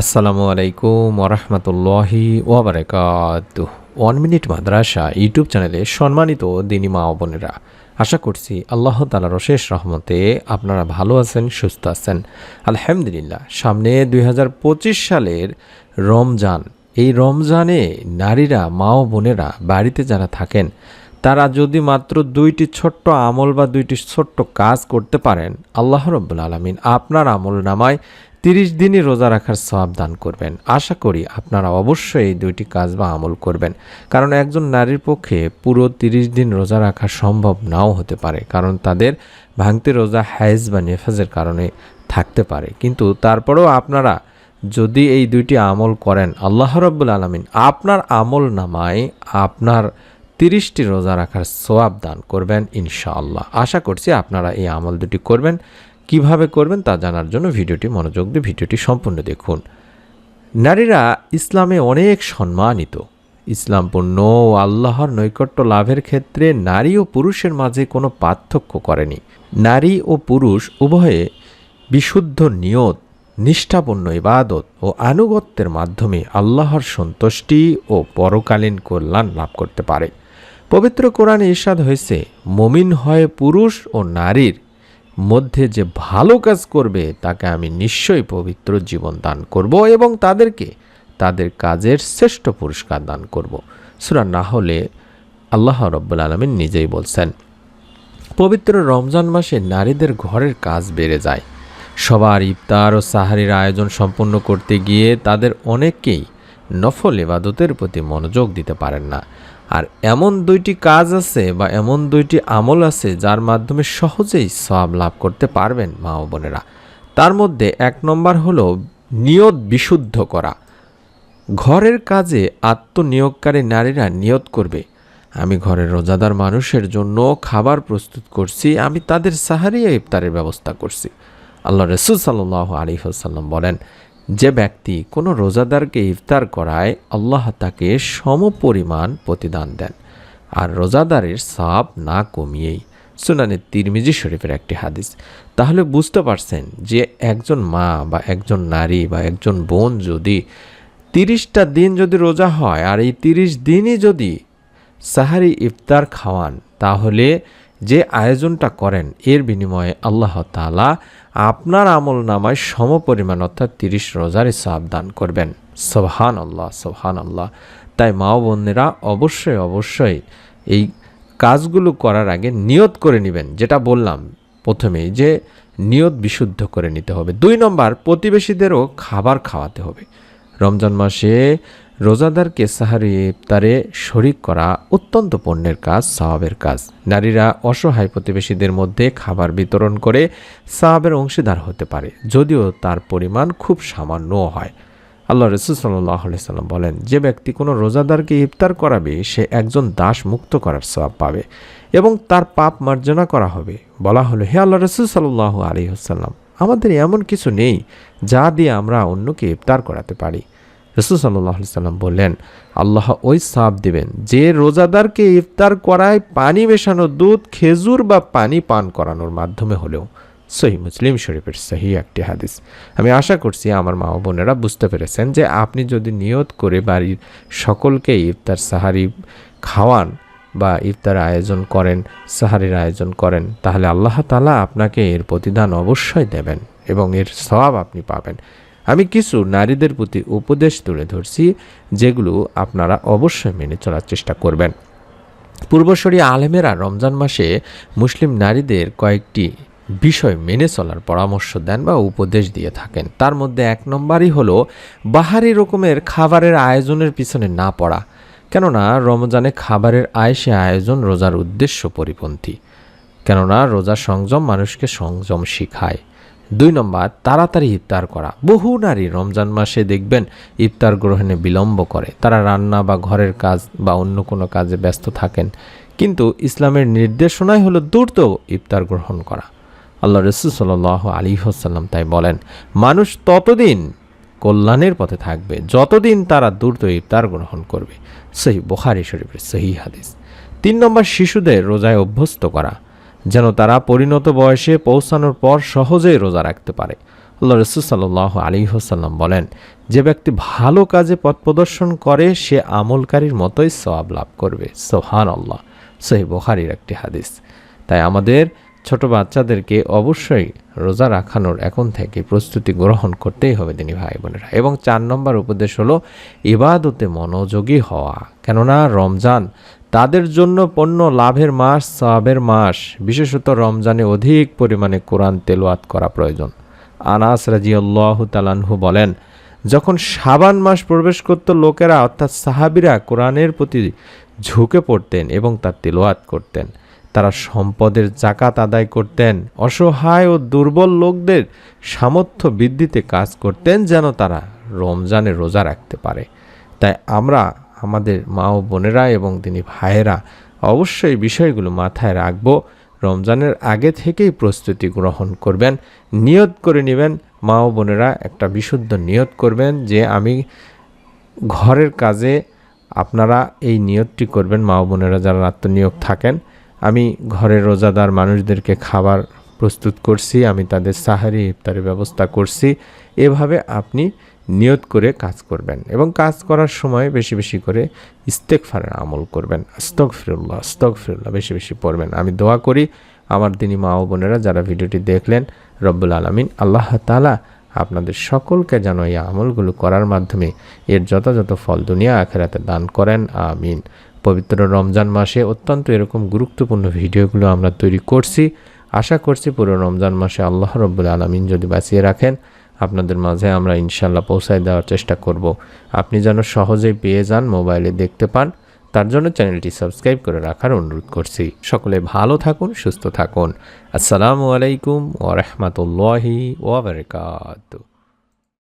আসসালামু আলাইকুম ওরহমতুল্লাহি ওবরাকাত ওয়ান মিনিট মাদ্রাসা ইউটিউব চ্যানেলে সম্মানিত দিনী মা বোনেরা, আশা করছি আল্লাহ তালার অশেষ রহমতে আপনারা ভালো আছেন, সুস্থ আছেন। আলহামদুলিল্লাহ, সামনে দুই হাজার পঁচিশ সালের রমজান। এই রমজানে নারীরা, মা ও বোনেরা বাড়িতে যারা থাকেন, তারা যদি মাত্র দুইটি ছোট্ট আমল বা দুইটি ছোট্ট কাজ করতে পারেন, আল্লাহ রব্বুল আলমিন আপনার আমল নামায় তিরিশ দিনই রোজা রাখার সওয়াব দান করবেন। আশা করি আপনারা অবশ্যই এই দুইটি কাজ বা আমল করবেন। কারণ একজন নারীর পক্ষে পুরো তিরিশ দিন রোজা রাখা সম্ভব নাও হতে পারে। কারণ তাদের ভাঙতে রোজা হাইজ বা নেফাজের কারণে থাকতে পারে। কিন্তু তারপরেও আপনারা যদি এই দুইটি আমল করেন, আল্লাহ রব্বুল আলমিন আপনার আমল নামায় আপনার তিরিশটি রোজা রাখার সোয়াব দান করবেন ইনশাআল্লাহ। আশা করছি আপনারা এই আমল দুটি করবেন। কীভাবে করবেন তা জানার জন্য ভিডিওটি মনোযোগ দিয়ে ভিডিওটি সম্পূর্ণ দেখুন। নারীরা ইসলামে অনেক সম্মানিত। ইসলাম ইসলামপূর্ণ ও আল্লাহর নৈকট্য লাভের ক্ষেত্রে নারী ও পুরুষের মাঝে কোনো পার্থক্য করেনি। নারী ও পুরুষ উভয়ে বিশুদ্ধ নিয়ত, নিষ্ঠাপূর্ণ ইবাদত ও আনুগত্যের মাধ্যমে আল্লাহর সন্তুষ্টি ও পরকালীন কল্যাণ লাভ করতে পারে। পবিত্র কোরআনে ইরশাদ হয়েছে, মমিন হয় পুরুষ ও নারীর মধ্যে যে ভালো কাজ করবে, তাকে আমি নিশ্চয়ই পবিত্র জীবন দান করব এবং তাদেরকে তাদের কাজের শ্রেষ্ঠ পুরস্কার দান করব। সুরা না হলে আল্লাহ রব্বুল আলমিন নিজেই বলছেন, পবিত্র রমজান মাসে নারীদের ঘরের কাজ বেড়ে যায়। সবার ইফতার ও সাহারির আয়োজন সম্পন্ন করতে গিয়ে তাদের অনেকেই নফল ইবাদতের প্রতি মনোযোগ দিতে পারেন না। আর এমন দুইটি কাজ আছে বা এমন দুইটি আমল আছে যার মাধ্যমে সহজেই সব লাভ করতে পারবেন মা ও বোনেরা। তার মধ্যে এক নম্বর হলো নিয়ত বিশুদ্ধ করা। ঘরের কাজে আত্মনিয়োগকারী নারীরা নিয়ত করবে। আমি ঘরের রোজাদার মানুষের জন্য খাবার প্রস্তুত করছি, আমি তাদের সাহারিয়া ইফতারের ব্যবস্থা করছি। আল্লাহ রসুল সাল্লাহ আলী হাসাল্লাম বলেন যে ব্যক্তি কোনো রোজাদারকে ইফতার করায়, আল্লাহ তাকে সমপরিমাণ প্রতিদান দেন। আর রোজাদারের সাপ না কমিয়েই। সুনানে তিরমিজি শরীফের একটি হাদিস। তাহলে বুঝতে পারছেন যে একজন মা বা একজন নারী বা একজন বোন যদি তিরিশটা দিন যদি রোজা হয়, আর এই তিরিশ দিনই যদি সাহারি ইফতার খাওয়ান, তাহলে যে আয়োজনটা করেন, এর বিনিময়ে আল্লাহ তালা আপনার আমল নামায় সমপরিমাণ অর্থাৎ তিরিশ রোজারই সাবধান করবেন। সোহান আল্লাহ সোহান আল্লাহ তাই মা বোনেরা অবশ্যই অবশ্যই এই কাজগুলো করার আগে নিয়ত করে নেবেন। যেটা বললাম প্রথমেই যে নিয়ত বিশুদ্ধ করে নিতে হবে। দুই নম্বর, প্রতিবেশীদেরও খাবার খাওয়াতে হবে। রমজান মাসে রোজাদারকে সাহারি ইফতারে শরিক করা অত্যন্ত পণ্যের কাজ সাহাবের কাজ। নারীরা অসহায় প্রতিবেশীদের মধ্যে খাবার বিতরণ করে সাহাবের অংশীদার হতে পারে, যদিও তার পরিমাণ খুব সামান্য হয়। আল্লাহ রসুল সাল্লাহ সাল্লাম বলেন, যে ব্যক্তি কোনো রোজাদারকে ইফতার করাবে, সে একজন দাস মুক্ত করার সবাব পাবে এবং তার পাপ মার্জনা করা হবে। বলা হলো, হে আল্লাহ রসুল সাল্লাহ আলী হাসাল্লাম আমাদের এমন কিছু নেই যা দিয়ে আমরা অন্যকে ইফতার করাতে পারি। রসুল সাল্লাহ বললেন, আল্লাহ ওই সাপ দিবেন, যে রোজাদারকে ইফতার করায় পানি মেশানো দুধ, খেজুর বা পানি পান করানোর মাধ্যমে হলেও, সহি মুসলিম শরীফের সহি একটি হাদিস। আমি আশা করছি আমার মা বোনেরা বুঝতে পেরেছেন যে আপনি যদি নিয়ত করে বাড়ির সকলকে ইফতার সাহারি খাওয়ান বা ইফতার আয়োজন করেন, সাহারির আয়োজন করেন, তাহলে আল্লাহ তালা আপনাকে এর প্রতিদান অবশ্যই দেবেন এবং এর সবাব আপনি পাবেন। আমি কিছু নারীদের প্রতি উপদেশ তুলে ধরছি, যেগুলো আপনারা অবশ্যই মেনে চলার চেষ্টা করবেন। পূর্বসরী আলেমেরা রমজান মাসে মুসলিম নারীদের কয়েকটি বিষয় মেনে চলার পরামর্শ দেন বা উপদেশ দিয়ে থাকেন। তার মধ্যে এক নম্বরই হলো, বাহারি রকমের খাবারের আয়োজনের পিছনে না পড়া। কেননা, রমজানে খাবারের আয়সে আয়োজন রোজার উদ্দেশ্য পরিপন্থী। কেননা, রোজা সংযম মানুষকে সংযম শিখায়। দুই নম্বর, তাড়াতাড়ি ইফতার করা। বহু নারী রমজান মাসে দেখবেন ইফতার গ্রহণে বিলম্ব করে। তারা রান্না বা ঘরের কাজ বা অন্য কোনো কাজে ব্যস্ত থাকেন। কিন্তু ইসলামের নির্দেশনাই হলো দ্রুত ইফতার গ্রহণ করা। আল্লাহ রসুল সাল আলী হাসাল্লাম তাই বলেন, মানুষ ততদিন কল্যাণের পথে থাকবে, যতদিন তারা দ্রুত ইফতার গ্রহণ করবে। সহি বোখারি শরীফের সহি হাদিস। তিন নম্বর, শিশুদের রোজায় অভ্যস্ত করা। যেন তারা পরিণত বয়সে পৌঁছানোর পর সহজেই রোজা রাখতে পারে। আল্লাহ রসুল সাল্লাহ আলী হোসাল্লাম বলেন, যে ব্যক্তি ভালো কাজে পথ প্রদর্শন করে, সে আমলকারীর মতোই সওয়াব লাভ করবে। সোহান আল্লাহ সহি বখারির একটি হাদিস। তাই আমাদের ছোট বাচ্চাদেরকে অবশ্যই রোজা রাখানোর এখন থেকে প্রস্তুতি গ্রহণ করতেই হবে তিনি ভাই বোনেরা। এবং চার নম্বর উপদেশ হলো, ইবাদতে মনোযোগী হওয়া। কেননা রমজান তাদের জন্য পণ্য লাভের মাস, সবের মাস, বিশেষত রমজানে অধিক পরিমাণে কোরআন তেলোয়াত করা প্রয়োজন। আনাস রাজিউল্লাহ তালানহু বলেন, যখন সাবান মাস প্রবেশ করত, লোকেরা অর্থাৎ সাহাবিরা কোরআনের প্রতি ঝুঁকে পড়তেন এবং তার তেলোয়াত করতেন। তারা সম্পদের জাকাত আদায় করতেন, অসহায় ও দুর্বল লোকদের সামর্থ্য বৃদ্ধিতে কাজ করতেন যেন তারা রমজানে রোজা রাখতে পারে। তাই আমরা আমাদের মা ও বোনেরা এবং তিনি ভাইয়েরা অবশ্যই বিষয়গুলো মাথায় রাখব। রমজানের আগে থেকেই প্রস্তুতি গ্রহণ করবেন, নিয়ত করে নেবেন। মা ও বোনেরা একটা বিশুদ্ধ নিয়ত করবেন যে, আমি ঘরের কাজে আপনারা এই নিয়তটি করবেন। মা ও বোনেরা যারা আত্মনিয়োগ থাকেন, আমি ঘরের রোজাদার মানুষদেরকে খাবার প্রস্তুত করছি, আমি তাদের সাহারি, ইফতারের ব্যবস্থা করছি। এভাবে আপনি নিয়ত করে কাজ করবেন এবং কাজ করার সময় বেশি বেশি করে ইস্তেকফারের আমল করবেন। আস্তক ফিরুল্লাহ আস্তক ফিরুল্লাহ বেশি বেশি পড়বেন। আমি দোয়া করি আমার দিনী মা ও বোনেরা যারা ভিডিওটি দেখলেন, রব্বুল আলমিন আল্লাহ তালা আপনাদের সকলকে যেন এই আমলগুলো করার মাধ্যমে এর যথাযথ ফল দুনিয়া আখেরাতে দান করেন, আমিন। পবিত্র রমজান মাসে অত্যন্ত এরকম গুরুত্বপূর্ণ ভিডিওগুলো আমরা তৈরি করছি। আশা করছি পুরো রমজান মাসে আল্লাহ রব্বুল আলমিন যদি বাঁচিয়ে রাখেন আপনাদের মাঝে আমরা ইনশাল্লাহ পৌঁছায় দেওয়ার চেষ্টা করব। আপনি যেন সহজেই পেয়ে যান মোবাইলে দেখতে পান, তার জন্য চ্যানেলটি সাবস্ক্রাইব করে রাখার অনুরোধ করছি। সকলে ভালো থাকুন, সুস্থ থাকুন। আসসালামু আলাইকুম ওরহমতুল্লাহি ওবরকাত